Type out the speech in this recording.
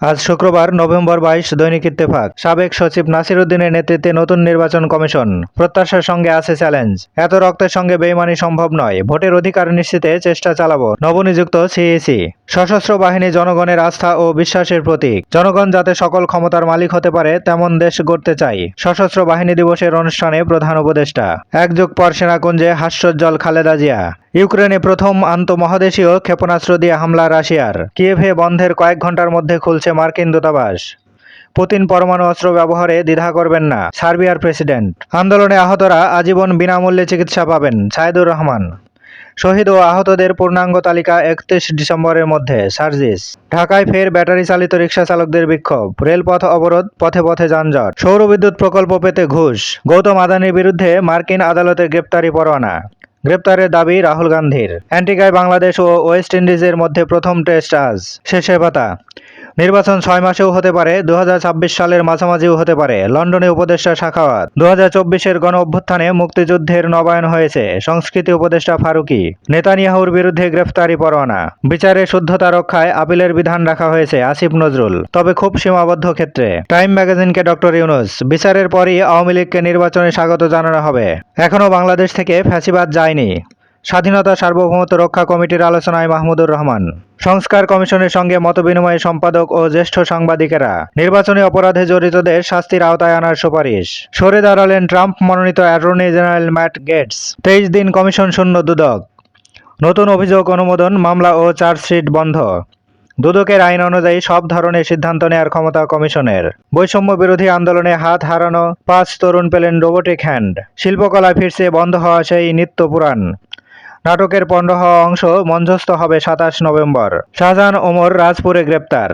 আজ শুক্রবার নভেম্বর বাইশ দৈনিক ইত্তেফাক। সাবেক সচিব নাসির উদ্দিনের নেতৃত্বে নতুন নির্বাচন কমিশন। প্রত্যাশার সঙ্গে আছে চ্যালেঞ্জ। এত রক্তের সঙ্গে বেইমানি সম্ভব নয়। ভোটের অধিকার নিশ্চিতে চেষ্টা চালাবো নবনিযুক্ত সিএসি সশস্ত্র বাহিনী জনগণের আস্থা ও বিশ্বাসের প্রতীক। জনগণ যাতে সকল ক্ষমতার মালিক হতে পারে, তেমন দেশ গড়তে চাই। সশস্ত্র বাহিনী দিবসের অনুষ্ঠানে প্রধান উপদেষ্টা। এক যুগ পর সেনাকুঞ্জে হাস্যোজ্জ্বল খালেদা জিয়া। ইউক্রেনে প্রথম আন্তঃমহাদেশীয় ক্ষেপণাস্ত্র দিয়ে হামলা রাশিয়ার। কিয়েভে বন্ধের কয়েক ঘণ্টার মধ্যে খুলছে মার্কিন দূতাবাস। পুতিন পরমাণু অস্ত্র ব্যবহারে দ্বিধা করবেন না, সার্বিয়ার প্রেসিডেন্ট। আন্দোলনে আহতরা আজীবন বিনামূল্যে চিকিৎসা পাবেন, সাইদুর রহমান। শহীদ ও আহতদের পূর্ণাঙ্গ তালিকা একত্রিশ ডিসেম্বরের মধ্যে, সার্জিস। ঢাকায় ফের ব্যাটারি চালিত রিক্সা চালকদের বিক্ষোভ, রেলপথ অবরোধ, পথে পথে যানজট। সৌরবিদ্যুৎ প্রকল্প পেতে ঘুষ, গৌতম আদানির বিরুদ্ধে মার্কিন আদালতে গ্রেপ্তারি পরোয়ানা। গ্রেপ্তারের দাবি রাহুল গান্ধীর। অ্যান্টিগায় বাংলাদেশ ও ওয়েস্ট ইন্ডিজের মধ্যে প্রথম টেস্ট আজ। শেষে পাতা নির্বাচন ছয় মাসেও হতে পারে দু হাজার ছাব্বিশ সালের মাঝামাঝিও হতে পারে, লন্ডনে উপদেষ্টা শাখাওয়াত দু হাজার চব্বিশের গণ অভ্যুত্থানে মুক্তিযুদ্ধের নবায়ন হয়েছে, সংস্কৃতি উপদেষ্টা ফারুকি। নেতানিয়াহুর বিরুদ্ধে গ্রেফতারি পরোয়ানা। বিচারে শুদ্ধতা রক্ষায় আপিলের বিধান রাখা হয়েছে আসিফ নজরুল, তবে খুব সীমাবদ্ধ ক্ষেত্রে। টাইম ম্যাগাজিনকে ডক্টর ইউনুস, বিচারের পরই আওয়ামী লীগকে নির্বাচনে স্বাগত জানানো হবে। এখনও বাংলাদেশ থেকে ফ্যাসিবাদ যায়নি। স্বাধীনতা সার্বভৌমত্ব রক্ষা কমিটির আলোচনায় মাহমুদুর রহমান। সংস্কার কমিশনের সঙ্গে মতবিনিময়ে সম্পাদক ও জ্যেষ্ঠ সাংবাদিকেরা। নির্বাচনী অপরাধে জড়িতদের শাস্তির আওতায় আনার সুপারিশ। সরে দাঁড়ালেন ট্রাম্প মনোনীত অ্যাটর্নি জেনারেল ম্যাট গেটস। তেইশ দিন কমিশন শূন্য দুদক। নতুন অভিযোগ অনুমোদন, মামলা ও চার্জশিট বন্ধ। দুদকের আইন অনুযায়ী সব ধরনের সিদ্ধান্ত নেওয়ার ক্ষমতা কমিশনের। বৈষম্য বিরোধী আন্দোলনে হাত হারানো পাঁচ তরুণ পেলেন রোবোটিক হ্যান্ড। শিল্পকলা ফিরছে বন্ধ হওয়া সেই নিত্য পুরাণ। নাটকের পণ্ড হওয়া অংশ মঞ্চস্থ হবে সাতাশ নভেম্বর। শাহজাহান ওমর রাজপুরে গ্রেপ্তার।